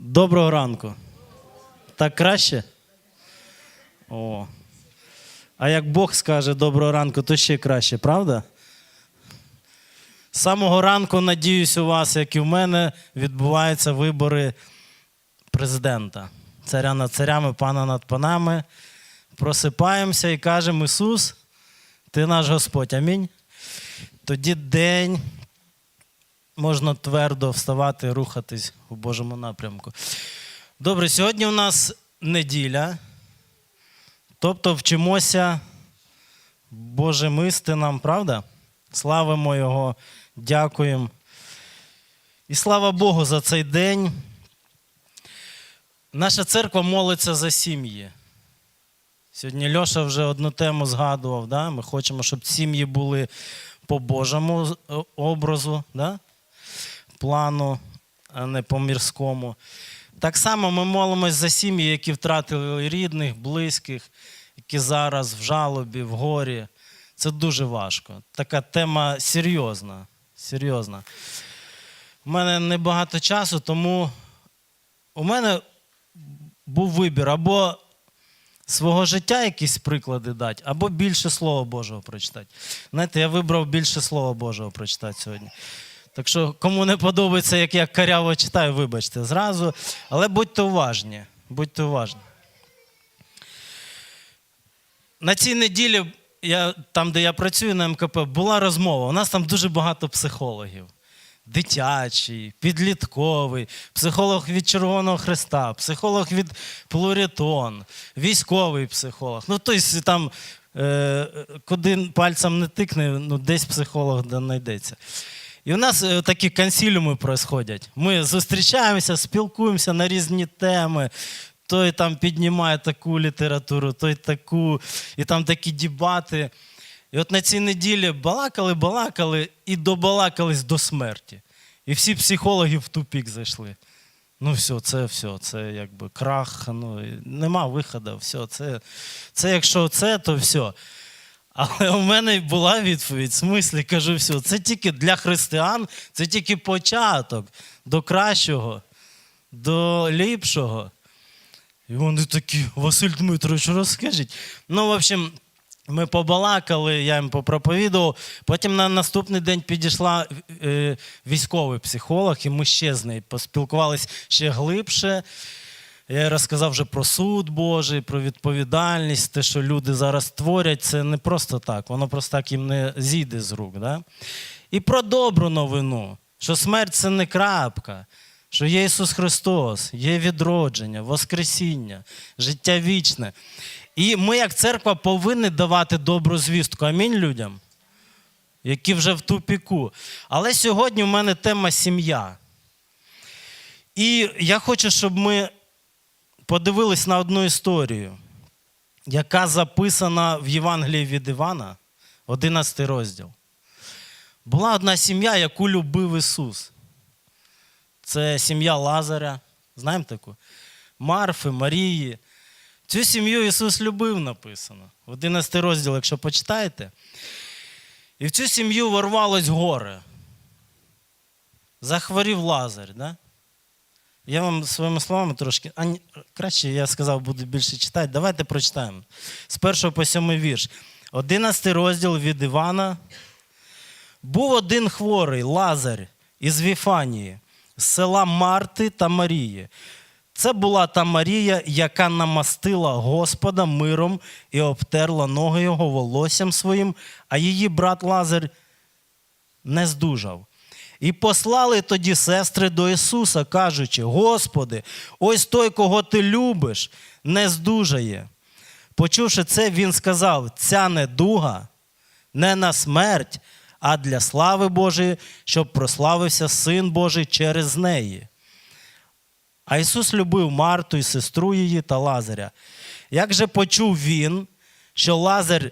Доброго ранку. Так краще? О. А як Бог скаже доброго ранку, то ще краще, правда? З самого ранку, надіюсь, у вас, як і в мене, відбуваються вибори президента. Царя над царями, пана над панами. Просипаємося і кажемо: Ісус, ти наш Господь. Амінь. Тоді день можна твердо вставати, рухатись у Божому напрямку. Добре, сьогодні у нас неділя, тобто вчимося Божим істинам, правда? Славимо Його, дякуємо. І слава Богу за цей день. Наша церква молиться за сім'ї. Сьогодні Льоша вже одну тему згадував. Да? Ми хочемо, щоб сім'ї були по Божому образу, да? Плану, а не по мірському. Так само ми молимось за сім'ї, які втратили рідних, близьких, які зараз в жалобі, в горі. Це дуже важко. Така тема серйозна. серйозна. У мене небагато часу, тому у мене був вибір або свого життя якісь приклади дати, або більше Слова Божого прочитати. Знаєте, я вибрав більше Слова Божого прочитати сьогодні. Так що, кому не подобається, як я каряво читаю, вибачте зразу. Але будьте уважні. Будьте уважні. На цій неділі, я, там, де я працюю на МКП, була розмова. У нас там дуже багато психологів. Дитячий, підлітковий, психолог від Червоного Христа, психолог від Плурітон, військовий психолог. Ну, тобто там, е, куди пальцем не тикне, ну, десь психолог да знайдеться. І у нас е, такі консиліуми происходять. Ми зустрічаємося, спілкуємося на різні теми. Той там піднімає таку літературу, той таку, і там такі дебати. І от на цій неділі балакали, балакали і добалакались до смерті. І всі психологи в тупік зайшли. Ну, все, це все, це якби крах, ну, нема виходу, все, це, це якщо це, то все. Але у мене була відповідь, в смислі, кажу, все, це тільки для християн, це тільки початок до кращого, до ліпшого. І вони такі, Василь Дмитрович, розкажіть. Ну, в общем, ми побалакали, я їм попроповідував. Потім на наступний день підійшла е, військовий психолог, і ми ще з нею поспілкувалися ще глибше. Я розказав вже про суд Божий, про відповідальність, те, що люди зараз творять, це не просто так, воно просто так їм не зійде з рук. Да? І про добру новину, що смерть це не крапка, що є Ісус Христос, є відродження, Воскресіння, життя вічне. І ми, як церква, повинні давати добру звістку. Амінь людям, які вже в тупіку. Але сьогодні в мене тема сім'я. І я хочу, щоб ми подивились на одну історію, яка записана в Євангелії від Івана, 11 розділ. Була одна сім'я, яку любив Ісус. Це сім'я Лазаря. Знаємо таку? Марфи, Марії. Цю сім'ю Ісус любив, написано. 11 розділ, якщо почитаєте. І в цю сім'ю ворвалось горе. Захворів Лазар. Да? Я вам своїми словами трошки. А, краще я сказав, буду більше читати. Давайте прочитаємо. З першого по сьомий вірш. 11 розділ від Івана. Був один хворий Лазар із Віфанії, з села Марти та Марії. Це була та Марія, яка намастила Господа миром і обтерла ноги його волоссям своїм, а її брат Лазар не здужав. І послали тоді сестри до Ісуса, кажучи: Господи, ось той, кого ти любиш, не здужає. Почувши це, він сказав: ця недуга не на смерть, а для слави Божої, щоб прославився Син Божий через неї. А Ісус любив Марту і сестру її та Лазаря. Як же почув він, що Лазар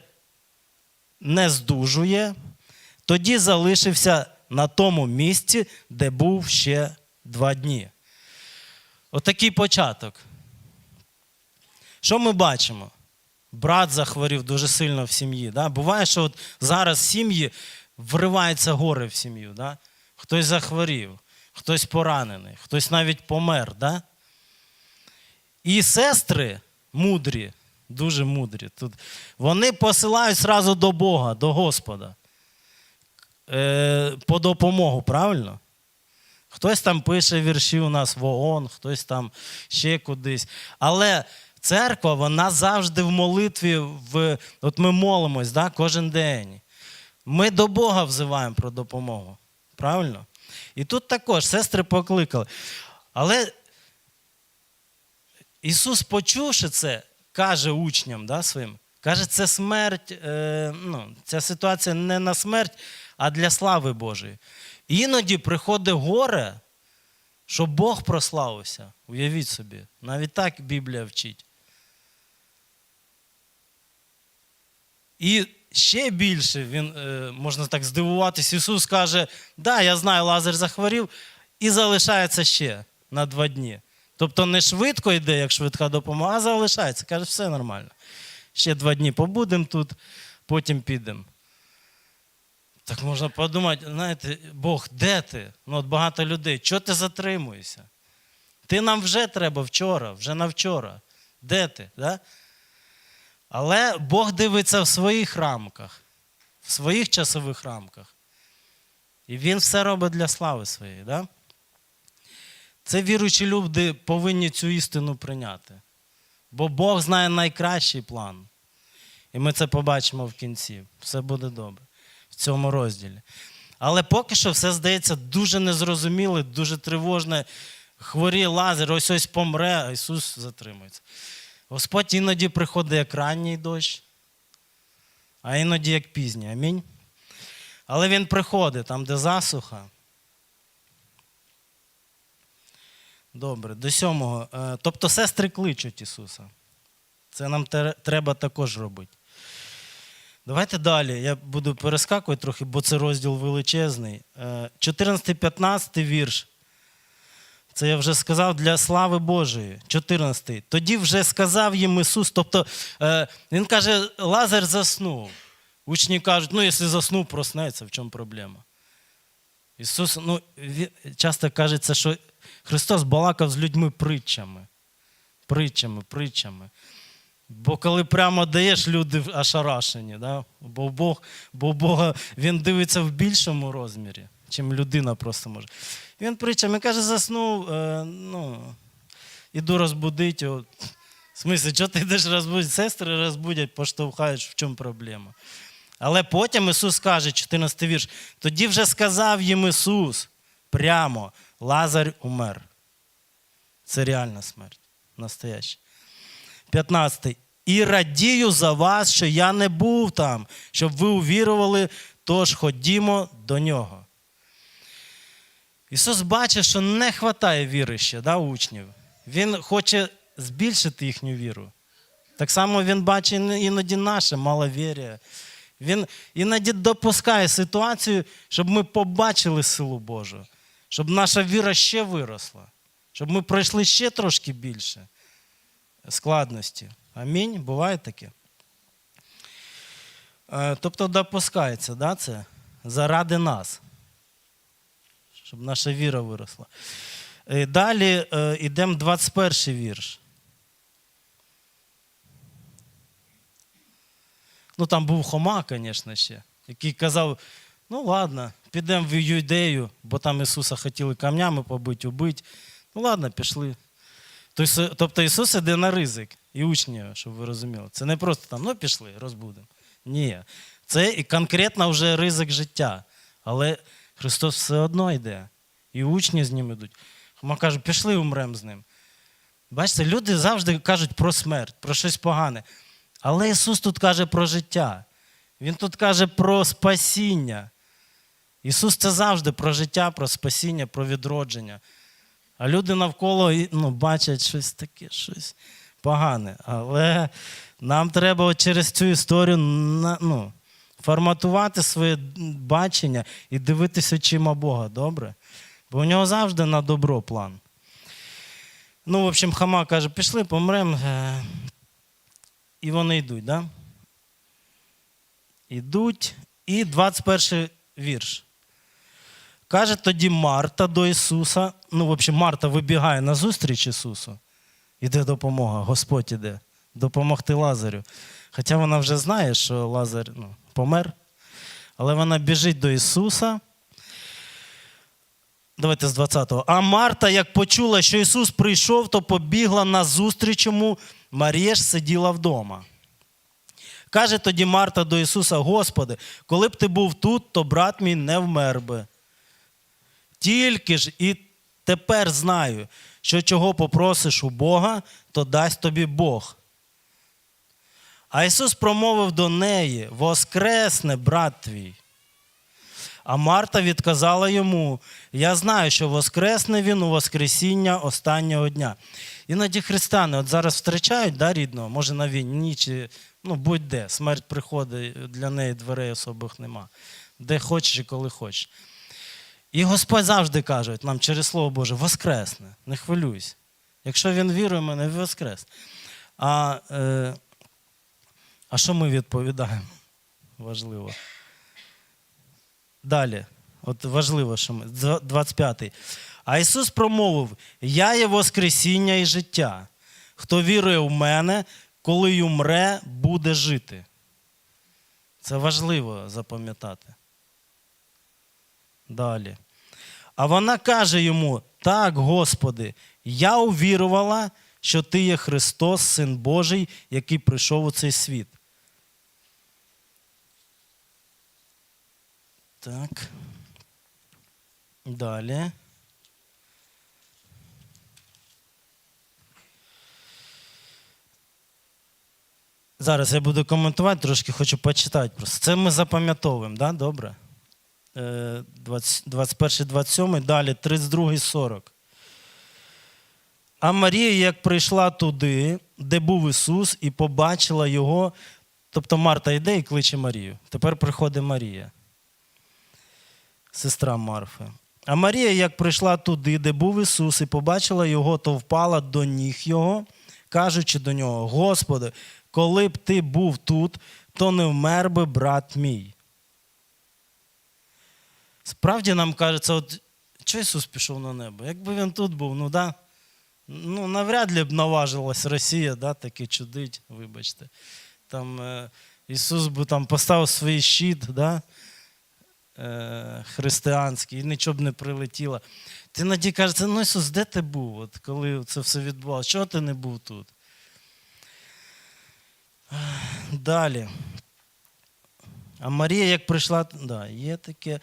не здужує, тоді залишився на тому місці, де був ще два дні. Отакий початок. Що ми бачимо? Брат захворів дуже сильно в сім'ї. Да? Буває, що от зараз сім'ї вривається горе в сім'ю. Да? Хтось захворів, хтось поранений, хтось навіть помер. Да? І сестри мудрі, дуже мудрі. Тут, вони посилають зразу до Бога, до Господа. Е, по допомогу, правильно? Хтось там пише вірші у нас в ООН, хтось там ще кудись. Але церква, вона завжди в молитві, в, от ми молимось да, кожен день. Ми до Бога взиваємо про допомогу. Правильно? І тут також сестри покликали. Але Ісус, почувши це, каже учням да, своїм, каже, це смерть, е, ну, ця ситуація не на смерть, а для слави Божої. Іноді приходить горе, щоб Бог прославився. Уявіть собі, навіть так Біблія вчить. І ще більше він, е, можна так здивуватись, Ісус каже, да, я знаю, Лазар захворів, і залишається ще на два дні. Тобто не швидко йде, як швидка допомога, а залишається. Каже, все нормально. Ще два дні побудемо тут, потім підемо. Так можна подумати, знаєте, Бог, де ти? Ну, от багато людей, чого ти затримуєшся? Ти нам вже треба вчора, вже на вчора. Де ти? Да? Але Бог дивиться в своїх рамках, в своїх часових рамках. І Він все робить для слави своєї. Да? Це віруючі люди повинні цю істину прийняти. Бо Бог знає найкращий план. І ми це побачимо в кінці. Все буде добре в цьому розділі. Але поки що все здається дуже незрозуміле, дуже тривожне. Хворі лазер, ось ось помре, а Ісус затримується. Господь іноді приходить як ранній дощ, а іноді як пізній. Амінь. Але Він приходить там, де засуха. Добре, до сьомого. Е, Тобто сестри кличуть Ісуса. Це нам треба також робити. Давайте далі. Я буду перескакувати трохи, бо це розділ величезний. Е, 14-15 вірш. Це я вже сказав для слави Божої. 14. Тоді вже сказав їм Ісус. Тобто е, Він каже, Лазар заснув. Учні кажуть, ну, якщо заснув, проснеться, в чому проблема? Ісус, ну, часто кажеться, що Христос балакав з людьми притчами. Притчами, притчами. Бо коли прямо даєш, люди ошарашені. Да? Бо, Бог, бо Бога він дивиться в більшому розмірі, чим людина просто може. Він притчами каже, заснув, е, ну, іду розбудити. В смислі, що ти йдеш розбудити? Сестри розбудять, поштовхаєш, в чому проблема. Але потім Ісус каже, 14 вірш, тоді вже сказав їм Ісус прямо, Лазар умер. Це реальна смерть, настояща. 15. І радію за вас, що я не був там, щоб ви увірували, тож ходімо до нього. Ісус бачить, що не вистачає віри ще да, учнів. Він хоче збільшити їхню віру. Так само він бачить іноді наше маловір'я. Він іноді допускає ситуацію, щоб ми побачили силу Божу, щоб наша віра ще виросла, щоб ми пройшли ще трошки більше складності. Амінь. Буває таке. Е, Тобто допускається, да, це заради нас, щоб наша віра виросла. Е, Далі йдемо 21 вірш. Ну, там був Хома, звісно, ще, який казав: ну ладно, підемо в Юдею, бо там Ісуса хотіли камнями побити, убити. Ну ладно, пішли. Тобто тобто Ісус іде на ризик і учні, щоб ви розуміли. Це не просто там, ну пішли, розбудемо. Ні. Це і конкретно вже ризик життя. Але Христос все одно йде. І учні з ним йдуть. Хома каже, пішли умремо з ним. Бачите, люди завжди кажуть про смерть, про щось погане. Але Ісус тут каже про життя. Він тут каже про спасіння. Ісус це завжди про життя, про спасіння, про відродження. А люди навколо ну, бачать щось таке, щось погане. Але нам треба через цю історію ну, форматувати своє бачення і дивитися очима Бога, добре? Бо у нього завжди на добро план. Ну, в общем, Хама каже, пішли, помремо. Е, І вони йдуть, да? Ідуть. І 21 вірш. Каже тоді Марта до Ісуса. Ну, в общем, Марта вибігає на зустріч Ісусу. іде допомога, Господь іде допомогти Лазарю. Хоча вона вже знає, що Лазар ну, помер, але вона біжить до Ісуса. Давайте з 20-го. А Марта, як почула, що Ісус прийшов, то побігла назустріч йому. Марія ж сиділа вдома. Каже тоді Марта до Ісуса: Господи, коли б ти був тут, то брат мій не вмер би. Тільки ж і тепер знаю, що чого попросиш у Бога, то дасть тобі Бог. А Ісус промовив до неї: Воскресне, брат твій. А Марта відказала йому: Я знаю, що воскресне він у Воскресіння останнього дня. Іноді християни от зараз втрачають да, рідного, може на війні, чи ну, будь-де. Смерть приходить, для неї дверей особих нема. Де хочеш і коли хочеш. І Господь завжди каже нам через Слово Боже, воскресне, не хвилюйся. Якщо він вірує в мене, воскрес. А, е, а що ми відповідаємо? Важливо. Далі. От важливо, що ми. 25-й. А Ісус промовив: Я є Воскресіння і життя. Хто вірує в мене, коли й умре, буде жити. Це важливо запам'ятати. Далі. А вона каже йому: Так, Господи, я увірувала, що Ти є Христос, Син Божий, який прийшов у цей світ. Так. Далі. Зараз я буду коментувати, трошки хочу почитати просто. Це ми запам'ятовуємо, да? добре? Е, 21, 27, далі 32, 40. А Марія, як прийшла туди, де був Ісус, і побачила його, тобто Марта йде і кличе Марію. Тепер приходить Марія, сестра Марфи. А Марія, як прийшла туди, де був Ісус, і побачила його, то впала до ніг Його, кажучи до нього: Господи, коли б ти був тут, то не вмер би брат мій. Справді нам кажеться, от що Ісус пішов на небо? Якби він тут був, ну да, ну навряд ли б наважилась Росія, да, таки чудить, вибачте. Там е, Ісус би там поставив свій щит, да, е, християнський, і нічого б не прилетіло. Ти наді кажеться, ну Ісус, де ти був, от, коли це все відбувалося? Чого ти не був тут? Далі. А Марія, як прийшла, да, є таке.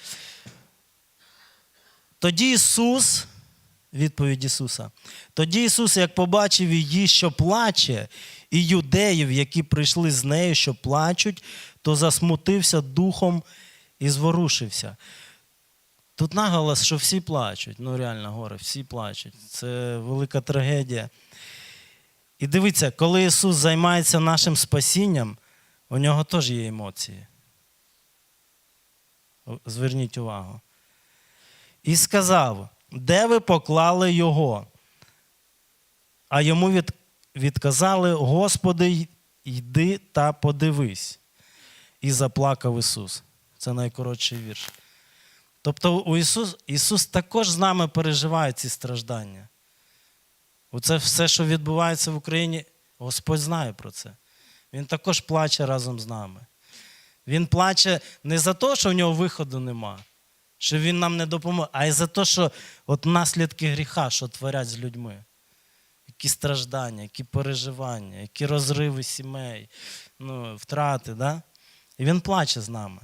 Тоді Ісус, відповідь Ісуса, тоді Ісус, як побачив її, що плаче, і юдеїв, які прийшли з нею, що плачуть, то засмутився духом і зворушився. Тут наголос, що всі плачуть. Ну, реально, горе, всі плачуть. Це велика трагедія. І дивіться, коли Ісус займається нашим спасінням, у нього теж є емоції. Зверніть увагу. І сказав, де ви поклали його? А йому від, відказали, Господи, йди та подивись. І заплакав Ісус. Це найкоротший вірш. Тобто у Ісус, Ісус також з нами переживає ці страждання. Оце все, що відбувається в Україні, Господь знає про це. Він також плаче разом з нами. Він плаче не за те, що в нього виходу нема, що він нам не допоможе, а й за те, що от наслідки гріха, що творять з людьми. Які страждання, які переживання, які розриви сімей, ну, втрати. Да? І він плаче з нами.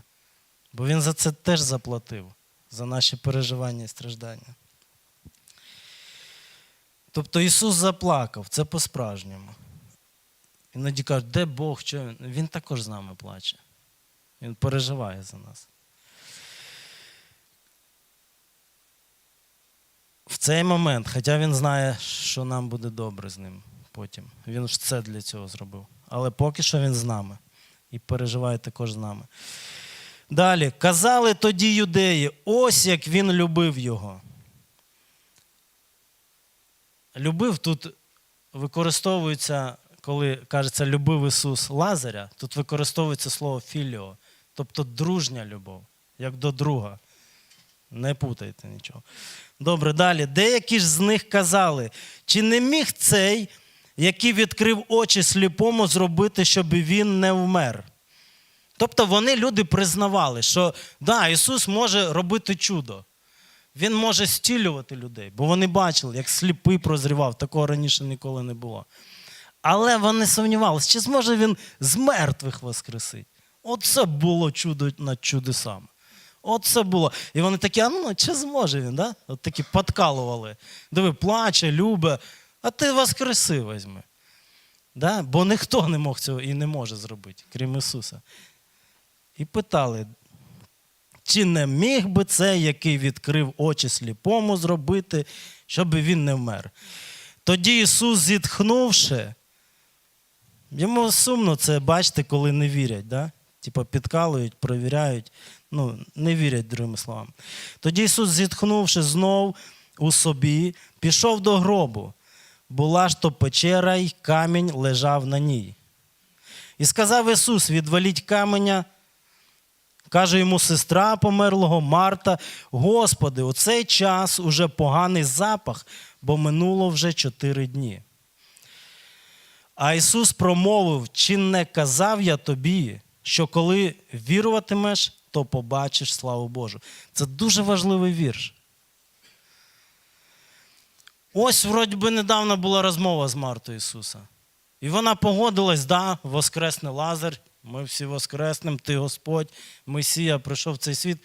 Бо він за це теж заплатив, за наші переживання і страждання. Тобто Ісус заплакав, це по-справжньому. Іноді кажуть, де Бог, він? Він також з нами плаче. Він переживає за нас. В цей момент, хоча він знає, що нам буде добре з ним потім. Він ж це для цього зробив. Але поки що він з нами і переживає також з нами. Далі, казали тоді юдеї, ось як він любив його. Любив тут використовується, коли кажеться, любив Ісус Лазаря, тут використовується слово філіо, тобто дружня любов, як до друга. Не путайте нічого. Добре, далі. Деякі ж з них казали, чи не міг цей, який відкрив очі сліпому зробити, щоб він не вмер. Тобто вони люди признавали, що да, Ісус може робити чудо. Він може стілювати людей, бо вони бачили, як сліпий прозрівав, такого раніше ніколи не було. Але вони сумнівалися, чи зможе він з мертвих воскресити. Оце було чудо над чудесами. Оце було. І вони такі, а ну, чи зможе він? Да? От такі подкалували. Диви, плаче, любе, а ти воскреси візьми. Да? Бо ніхто не мог цього і не може зробити, крім Ісуса. І питали, чи не міг би цей, який відкрив очі сліпому, зробити, щоб він не вмер? Тоді Ісус, зітхнувши, йому сумно це бачите, коли не вірять, да? Типа підкалують, провіряють, ну, не вірять, другими словами. Тоді Ісус, зітхнувши знов у собі, пішов до гробу. Була ж то печера, й камінь лежав на ній. І сказав Ісус: відваліть каменя. Каже йому сестра померлого Марта: Господи, у цей час уже поганий запах, бо минуло вже чотири дні. А Ісус промовив: чи не казав я тобі, що коли віруватимеш, то побачиш славу Божу. Це дуже важливий вірш. Ось, вроді би, недавно була розмова з Мартою Ісуса. І вона погодилась, да, воскресне Лазар, ми всі воскреснем, ти Господь, Месія прийшов в цей світ.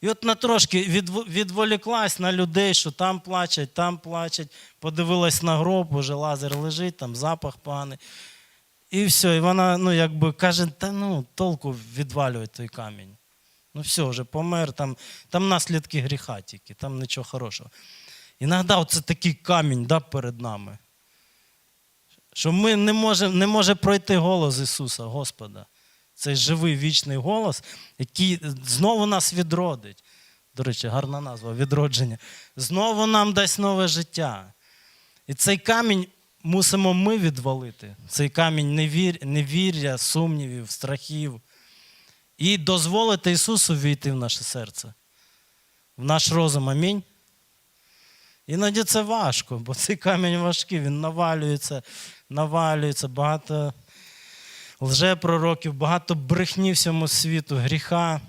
І от на трошки відволіклась на людей, що там плачуть, там плачуть, подивилась на гроб, уже Лазар лежить, там запах поганий. І все, і вона ну, якби каже, та ну, толку відвалювати той камінь. Ну все, вже помер, там, там наслідки гріха тільки, там нічого хорошого. Іногда це такий камінь да, перед нами. Що ми не може, не може пройти голос Ісуса, Господа. Цей живий вічний голос, який знову нас відродить. До речі, гарна назва відродження. Знову нам дасть нове життя. І цей камінь мусимо ми відвалити. Цей камінь невір... невір'я, сумнівів, страхів. І дозволити Ісусу війти в наше серце, в наш розум. Амінь. Іноді це важко, бо цей камінь важкий, він навалюється, навалюється, багато лжепророків, багато брехні всьому світу, гріха.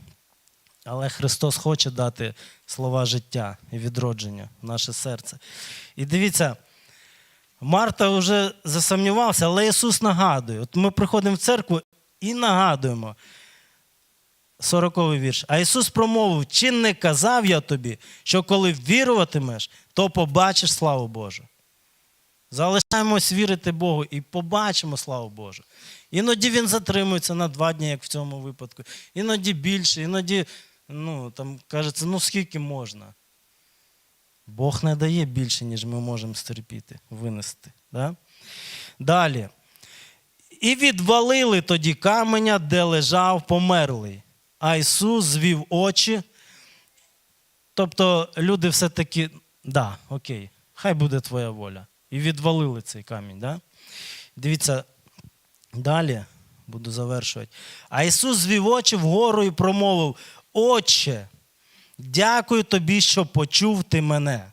Але Христос хоче дати слова життя і відродження в наше серце. І дивіться, Марта вже засумнівався, але Ісус нагадує. От ми приходимо в церкву і нагадуємо. 40 вірш. А Ісус промовив: чи не казав я тобі, що коли віруватимеш, то побачиш славу Божу. Залишаємось вірити Богу і побачимо славу Божу. Іноді він затримується на два дні, як в цьому випадку. Іноді більше, іноді, ну, там кажеться, ну скільки можна. Бог не дає більше, ніж ми можемо стерпіти, винести. Да? Далі. І відвалили тоді каменя, де лежав померлий. А Ісус звів очі. Тобто люди все-таки, да, окей, хай буде твоя воля. І відвалили цей камінь. Да? Дивіться, далі буду завершувати. А Ісус звів очі вгору і промовив: Отче, дякую тобі, що почув ти мене.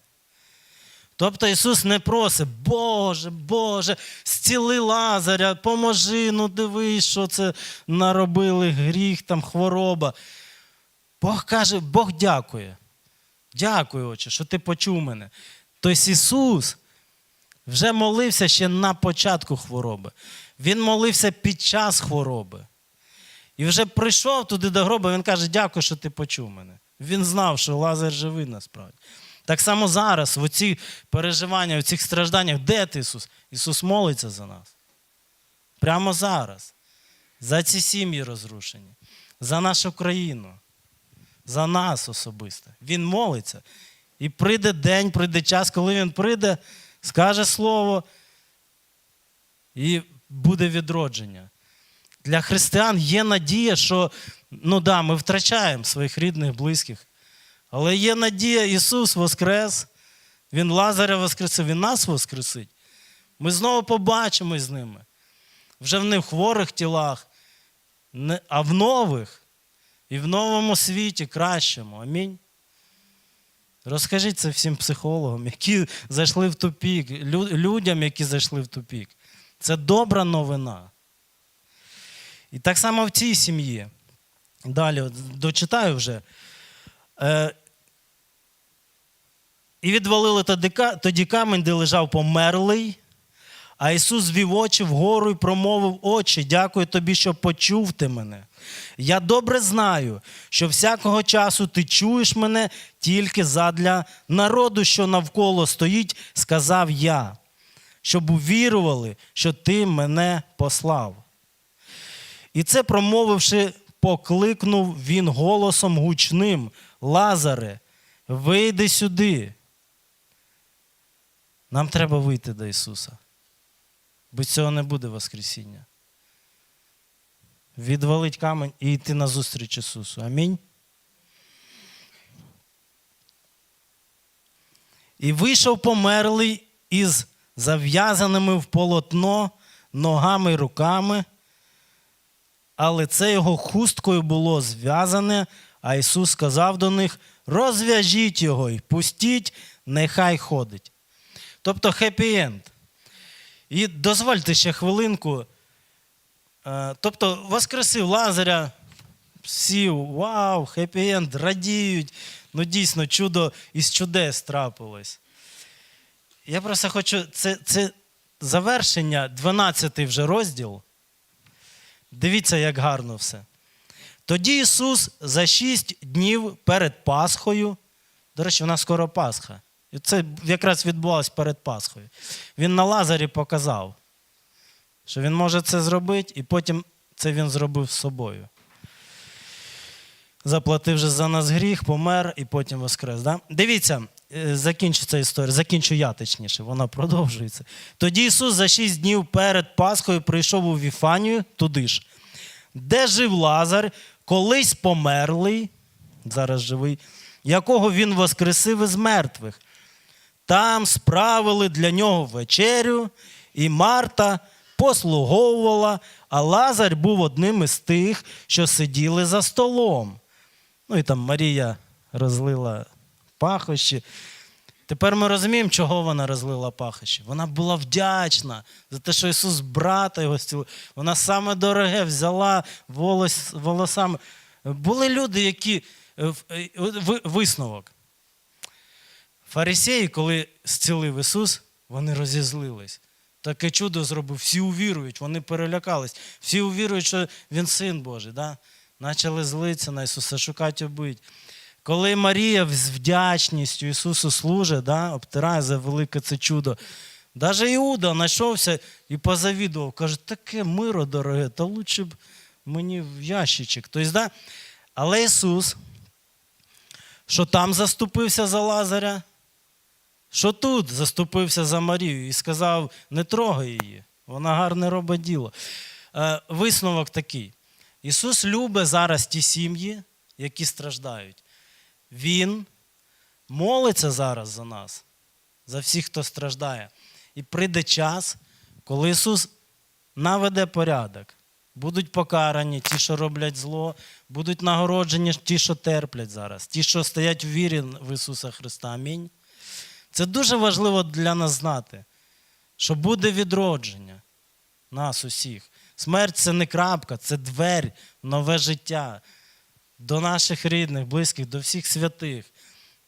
Тобто Ісус не просить, Боже, Боже, зціли Лазаря, поможи, ну дивись, що це наробили гріх, там хвороба. Бог каже, Бог дякує. Дякую, Отче, що ти почув мене. Тобто Ісус вже молився ще на початку хвороби. Він молився під час хвороби. І вже прийшов туди до гроба, він каже, дякую, що ти почув мене. Він знав, що Лазар живий насправді. Так само зараз, в оці переживання, в цих стражданнях, де ти Ісус? Ісус молиться за нас. Прямо зараз. За ці сім'ї розрушені, за нашу країну, за нас особисто. Він молиться. І прийде день, прийде час, коли він прийде, скаже слово, і буде відродження. Для християн є надія, що ну да, ми втрачаємо своїх рідних, близьких. Але є надія, Ісус Воскрес, Він Лазаря Воскресив, Він нас Воскресить. Ми знову побачимось з ними. Вже в хворих тілах, а в нових і в новому світі кращому. Амінь. Розкажіть це всім психологам, які зайшли в тупік, людям, які зайшли в тупік. Це добра новина. І так само в цій сім'ї. Далі дочитаю вже. Е, і відвалили тоді ка- тоді камінь, де лежав померлий. А Ісус звів очі вгору і промовив очі, дякую тобі, що почув ти мене. Я добре знаю, що всякого часу ти чуєш мене тільки задля народу, що навколо стоїть, сказав я, щоб увірували, що ти мене послав. І це промовивши, покликнув він голосом гучним: Лазаре, вийди сюди. Нам треба вийти до Ісуса. Без цього не буде Воскресіння. Відвалить камінь і йти назустріч Ісусу. Амінь. І вийшов померлий із зав'язаними в полотно ногами й руками, а лице його хусткою було зв'язане, а Ісус сказав до них: розв'яжіть його і пустіть, нехай ходить. Тобто хеппі-енд. І дозвольте ще хвилинку. Е, Тобто, воскресив Лазаря, всі вау, хеппі-енд, радіють. Ну, дійсно, чудо із чудес трапилось. Я просто хочу, це, це завершення, 12 вже розділ. Дивіться, як гарно все. Тоді Ісус за шість днів перед Пасхою, до речі, у нас скоро Пасха. І це якраз відбувалось перед Пасхою. Він на Лазарі показав, що він може це зробити, і потім це він зробив з собою. Заплатив же за нас гріх, помер і потім воскрес. Да? Дивіться, закінчиться історія, закінчу я точніше, вона продовжується. Тоді Ісус за шість днів перед Пасхою прийшов у Віфанію, туди ж, де жив Лазар, колись померлий, зараз живий, якого він воскресив із мертвих. Там справили для нього вечерю, і Марта послуговувала, а Лазар був одним із тих, що сиділи за столом. Ну і там Марія розлила пахощі. Тепер ми розуміємо, чого вона розлила пахощі. Вона була вдячна за те, що Ісус брата його зцілив. Вона саме дороге взяла волос, волосами. Були люди, які е, е, ви- висновок. Фарисеї, коли зцілив Ісус, вони розізлились. Таке чудо зробив, всі увірують, вони перелякались. Всі увірують, що Він син Божий. Да? Почали злитися на Ісуса, шукати обить. Коли Марія з вдячністю Ісусу служить, да, обтирає за велике це чудо. Навіть Іуда знайшовся і позавідував, каже, таке миро дороге, та лучше б мені в ящичок. Тобто, да? Але Ісус, що там заступився за Лазаря, що тут заступився за Марію і сказав: не трогай її, вона гарне робить діло. Е, висновок такий: Ісус любить зараз ті сім'ї, які страждають. Він молиться зараз за нас, за всіх, хто страждає. І прийде час, коли Ісус наведе порядок. Будуть покарані ті, що роблять зло, будуть нагороджені ті, що терплять зараз, ті, що стоять в вірі в Ісуса Христа. Амінь. Це дуже важливо для нас знати, що буде відродження нас усіх. Смерть це не крапка, це двері, нове життя до наших рідних, близьких, до всіх святих,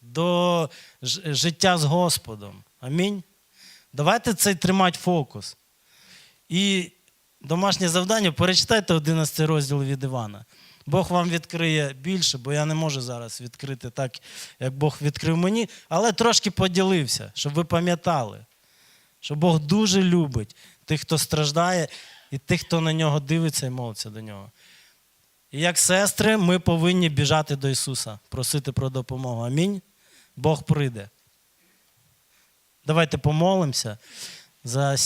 до життя з Господом. Амінь. Давайте цей тримати фокус. І домашнє завдання перечитайте 11 розділ від Івана. Бог вам відкриє більше, бо я не можу зараз відкрити так, як Бог відкрив мені, але трошки поділився, щоб ви пам'ятали, що Бог дуже любить тих, хто страждає, і тих, хто на нього дивиться і молиться до нього. І як сестри, ми повинні біжати до Ісуса, просити про допомогу. Амінь. Бог прийде. Давайте помолимося за